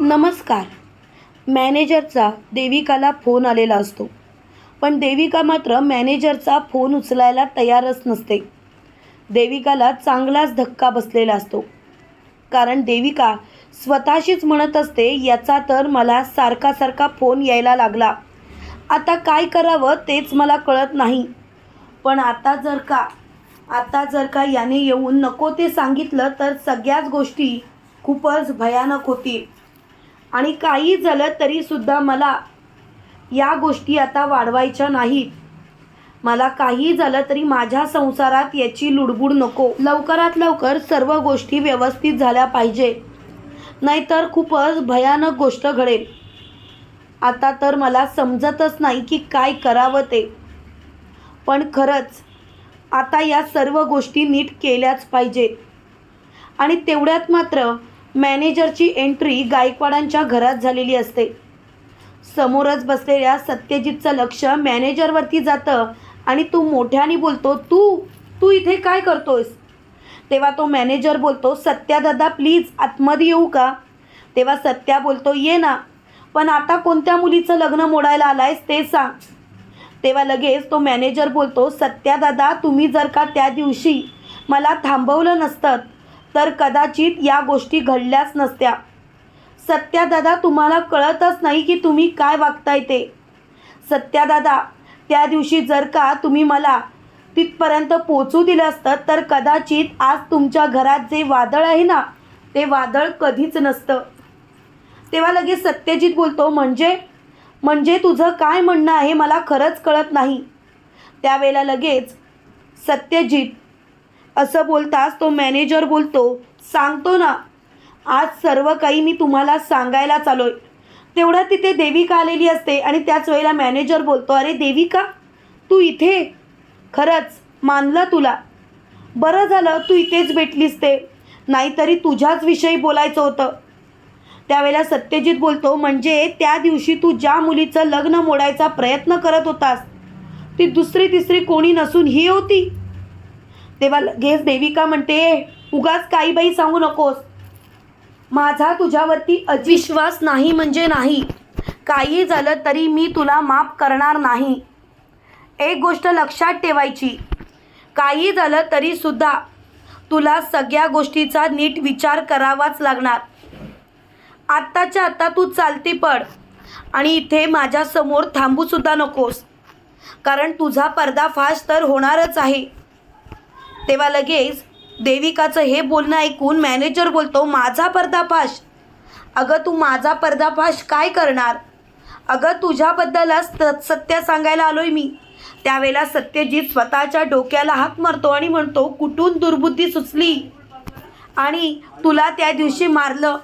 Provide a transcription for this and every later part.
नमस्कार. मॅनेजरचा देविकाला फोन आलेला असतो. पण देविका मात्र मॅनेजरचा फोन उचलायला तयारच नसते. देविकाला चांगलाच धक्का बसलेला असतो. कारण देविका स्वतःशीच म्हणत असते याचा तर मला सारखा सारखा फोन यायला लागला. आता काय करावं तेच मला कळत नाही. पण आता जर का आता जर का याने येऊन नको ते सांगितलं तर सगळ्याच गोष्टी खूपच भयानक होतील. आणि काही झालं तरीसुद्धा मला या गोष्टी आता वाढवायच्या नाहीत. मला काही झालं तरी माझ्या संसारात याची लुडबुड नको. लवकरात लवकर सर्व गोष्टी व्यवस्थित झाल्या पाहिजे. नाहीतर खूपच भयानक गोष्ट घडेल. आता तर मला समजतच नाही की काय करावं ते. पण खरंच आता या सर्व गोष्टी नीट केल्याच पाहिजेत. आणि तेवढ्यात मात्र मॅनेजरची एंट्री गायकवाडांच्या घरात झालेली असते. समोरच बसलेल्या सत्यजितचं लक्ष मॅनेजरवरती जातं आणि तू मोठ्याने बोलतो तू तू इथे काय करतोयस? तेव्हा तो मॅनेजर बोलतो सत्या दादा प्लीज आतमध्ये येऊ का? तेव्हा सत्या बोलतो ये ना पण आता कोणत्या मुलीचं लग्न मोडायला आलायस ते सांग. तेव्हा लगेच तो मॅनेजर बोलतो सत्या दादा तुम्ही जर का त्या दिवशी मला थांबवलं नसतं तर कदाचित या गोष्टी घडल्याच नसत्या. सत्या दादा तुम्हाला कळतच नाही की तुम्ही काय वागताय ते. सत्या दादा त्या दिवशी जर का तुम्ही मला तिथपर्यंत पोचू दिलं असतं तर कदाचित आज तुमच्या घरात जे वादळ आहे ना ते वादळ कधीच नसतं. तेव्हा लगेच सत्यजित बोलतो म्हणजे? म्हणजे तुझं काय म्हणणं आहे? मला खरंच कळत नाही. त्यावेळेला लगेच सत्यजित असं बोलताच तो मॅनेजर बोलतो सांगतो ना आज सर्व काही मी तुम्हाला सांगायला चालोय. तेवढ्या तिथे देविका आलेली असते आणि त्याच वेळेला मॅनेजर बोलतो अरे देविका तू इथे? खरंच मानलं तुला? बरं झालं तू इथेच भेटलीस ते. नाहीतरी तुझ्याच विषयी बोलायचं होतं. त्यावेळेला सत्यजित बोलतो म्हणजे त्या दिवशी तू ज्या मुलीचं लग्न मोडायचा प्रयत्न करत होतास ती दुसरी तिसरी कोणी नसून ही होती? तेव्हा लगेच देविका म्हणते उगाच काही बाई सांगू नकोस. माझा तुझ्यावरती अविश्वास नाही म्हणजे नाही. काही झालं तरी मी तुला माफ करणार नाही. एक गोष्ट लक्षात ठेवायची. काही झालं तरीसुद्धा तुला सगळ्या गोष्टीचा नीट विचार करावाच लागणार. आत्ताच्या आत्ता तू चालती पड आणि इथे माझ्यासमोर थांबूसुद्धा नकोस. कारण तुझा पर्दाफाश तर होणारच आहे. तेव्हा लगेच देविकाचं हे बोलणं ऐकून मॅनेजर बोलतो माझा पर्दाफाश. अगं तू माझा पर्दाफाश काय करणार? अगं तुझ्याबद्दलच सत्य सांगायला आलोय मी. त्यावेळेला सत्यजित स्वतःच्या डोक्याला हात मारतो आणि म्हणतो कुठून दुर्बुद्धी सुचली? आणि तुला त्या दिवशी मारलं.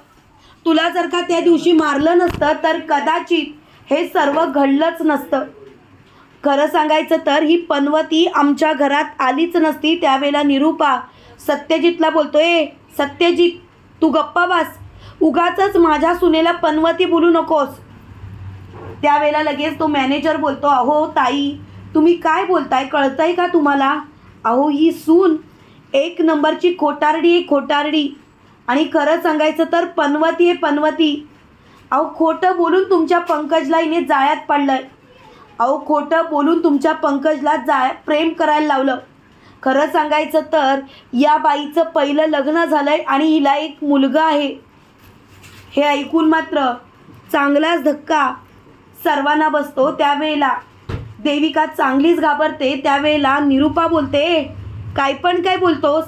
तुला जर का त्या दिवशी मारलं नसतं तर कदाचित हे सर्व घडलंच नसतं. खरं सांगायचं तर ही पनवती आमच्या घरात आलीच नसती त्यावेळेला निरूपा. सत्यजितला बोलतोय सत्यजित तू गप्पा बास. उगाच माझ्या सुनेला पनवती बोलू नकोस. त्यावेळेला लगेच तो मॅनेजर बोलतो अहो ताई तुम्ही काय बोलताय? कळतंय का तुम्हाला? अहो ही सून एक नंबरची खोटारडी आहे खोटारडी. आणि खरं सांगायचं तर पनवती आहे पनवती. अहो खोटं बोलून तुमच्या पंकजला हिने जाळ्यात पाडलंय. अहो खोटं बोलून तुमच्या पंकजला जाय प्रेम करायला लावलं. खरं सांगायचं तर या बाईचं पहिलं लग्न झालंय आणि हिला एक मुलगा आहे. हे ऐकून मात्र चांगलाच धक्का सर्वांना बसतो त्यावेळेला. देविका चांगलीच घाबरते त्यावेळेला निरूपा बोलते काय पण काय बोलतोस?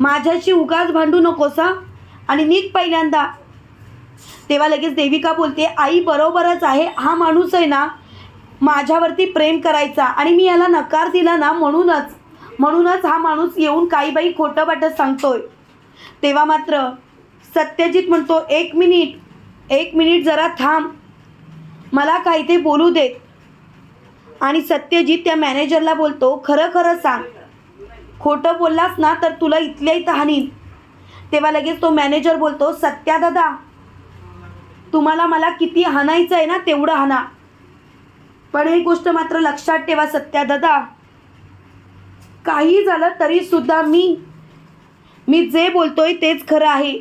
माझ्याशी उगाच भांडू नकोस आणि नीट पहिल्यांदा. तेव्हा लगेच देविका बोलते आई बरोबरच आहे हा माणूस आहे ना माझ्यावरती प्रेम करायचा आणि मी याला नकार दिला ना म्हणूनच. म्हणूनच हा माणूस येऊन काही बाई खोटं वाटत सांगतोय. तेव्हा मात्र सत्यजित म्हणतो एक मिनिट एक मिनिट जरा थांब. मला काही ते बोलू देत. आणि सत्यजित त्या मॅनेजरला बोलतो खरं खरं सांग. खोटं बोललास ना तर तुला इथल्या इथं हानील तेव्हा लगेच तो मॅनेजर बोलतो सत्या दादा तुम्हाला मला किती हाणायचं आहे ना तेवढं हाना पण एक गोष्ट मात्र लक्षात ठेवा सत्या दादा काही झालं तरी सुद्धा मी मी जे बोलतोय तेच खरं आहे.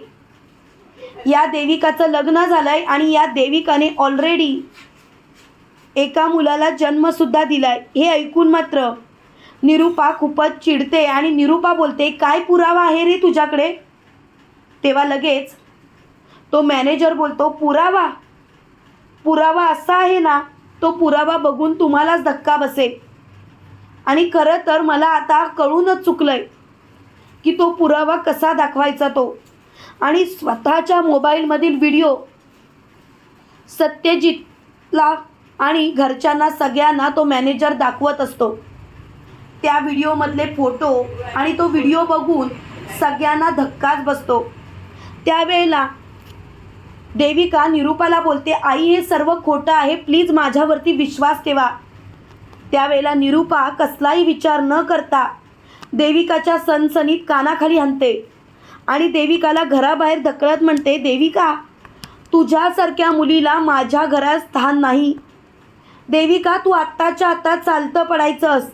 या देविकाचं लग्न झालंय आणि या देविकाने ऑलरेडी एका मुलाला जन्मसुद्धा दिलाय. हे ऐकून मात्र निरुपा खूपच चिडते आणि निरुपा बोलते काय पुरावा आहे रे तुझ्याकडे? तेव्हा लगेच तो मॅनेजर बोलतो पुरावा? पुरावा असा आहे ना तो पुरावा बघून तुम्हालाच धक्का बसेल. आणि खरं तर मला आता कळूनच चुकलं आहे की तो पुरावा कसा दाखवायचा तो. आणि स्वतःच्या मोबाईलमधील व्हिडिओ सत्यजितला आणि घरच्यांना सगळ्यांना तो मॅनेजर दाखवत असतो. त्या व्हिडिओमधले फोटो आणि तो व्हिडिओ बघून सगळ्यांना धक्काच बसतो. त्यावेळेला देविका निरूपाला बोलते आई हे सर्व खोटं आहे. प्लीज माझ्यावरती विश्वास ठेवा. त्यावेळेला निरूपा कसलाही विचार न करता देविकाच्या सनसनीत कानाखाली आणते आणि देविकाला घराबाहेर ढकलत म्हणते देविका तुझ्यासारख्या मुलीला माझ्या घरात स्थान नाही. देविका तू आत्ताच्या आत्ता चालतं पडायचंस.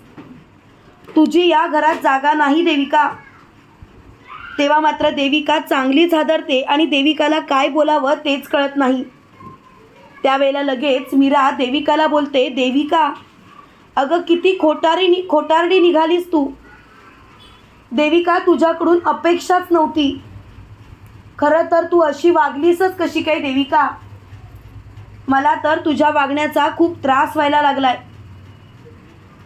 तुझी या घरात जागा नाही देविका. तेव्हा मात्र देविका चांगलीच हादरते आणि देविकाला काय बोलावं तेच कळत नाही. त्यावेळेला लगेच मीरा देविकाला बोलते देविका अगं किती खोटारी नि खोटारडी निघालीस तू. देविका तुझ्याकडून अपेक्षाच नव्हती. खरं तर तू अशी वागलीसच कशी काय देविका? मला तर तुझ्या वागण्याचा खूप त्रास व्हायला लागलाय.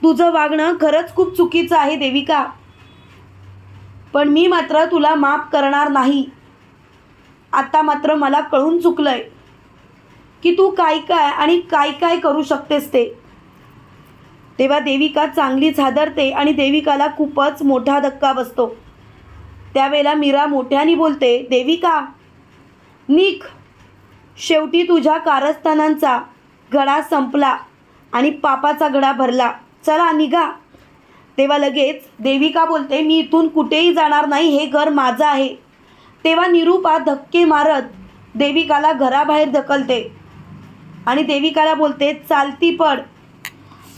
तुझं वागणं खरंच खूप चुकीचं आहे देविका. पण मी मात्र तुला माफ करणार नाही. आता मात्र मला कळून चुकलं आहे की तू काय काय आणि काय काय करू शकतेस ते. तेव्हा देविका चांगलीच हादरते आणि देविकाला खूपच मोठा धक्का बसतो. त्यावेळेला मीरा मोठ्याने बोलते देविका निक शेवटी तुझ्या कारस्थानांचा गडा संपला आणि पापाचा गडा भरला. चला निघा. तेव्हा लगेच देविका बोलते? मी इथून कुठेही जाणार नाही. हे घर माझं आहे. तेव्हा निरूपा धक्के मारत देविकाला घराबाहेर ढकलते. आणि देविकाला बोलते चालती पड.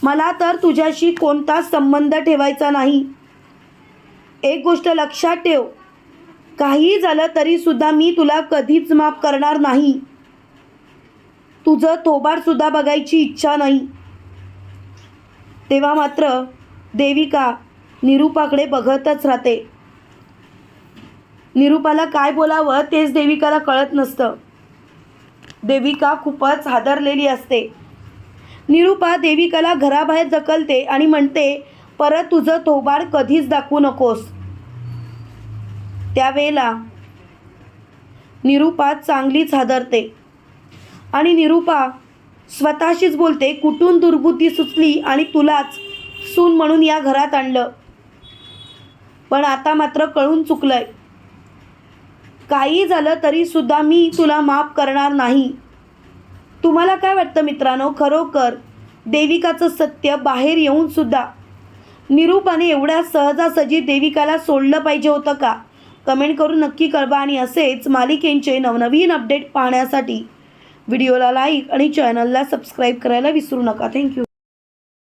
मला तर तुझ्याशी कोणता संबंध ठेवायचा नाही. एक गोष्ट लक्षात ठेव. काही झालं तरीसुद्धा मी तुला कधीच माफ करणार नाही. तुझं थोबाडसुद्धा बघायची इच्छा नाही. तेव्हा मात्र देविका निरूपाकडे बघतच राहते. निरूपाला काय बोलावं तेच देविकाला कळत नसतं. देविका खूपच हादरलेली असते. निरूपा देविकाला घराबाहेर जकलते आणि म्हणते परत तुझं थोबाड कधीच दाखवू नकोस. त्यावेळेला निरूपा चांगलीच हादरते. आणि निरूपा स्वतःशीच बोलते कुठून दुर्बुद्धी सुचली आणि तुलाच सून म्हणून या घरात आणलं. पण आता मात्र कळून चुकलंय. काही झालं तरी सुद्धा मी तुला माफ करणार नाही. तुम्हाला काय वाटतं मित्रांनो? खरोखर देविकाचं सत्य बाहेर येऊन सुद्धा निरूपाने एवढ्या सहजासहजी देविकाला सोडलं पाहिजे होतं का? कमेंट करून नक्की कळवा आणि असेच मालिकेंचे नवनवीन अपडेट पाहण्यासाठी व्हिडिओला लाईक आणि चॅनलला सबस्क्राईब करायला विसरू नका. थँक्यू.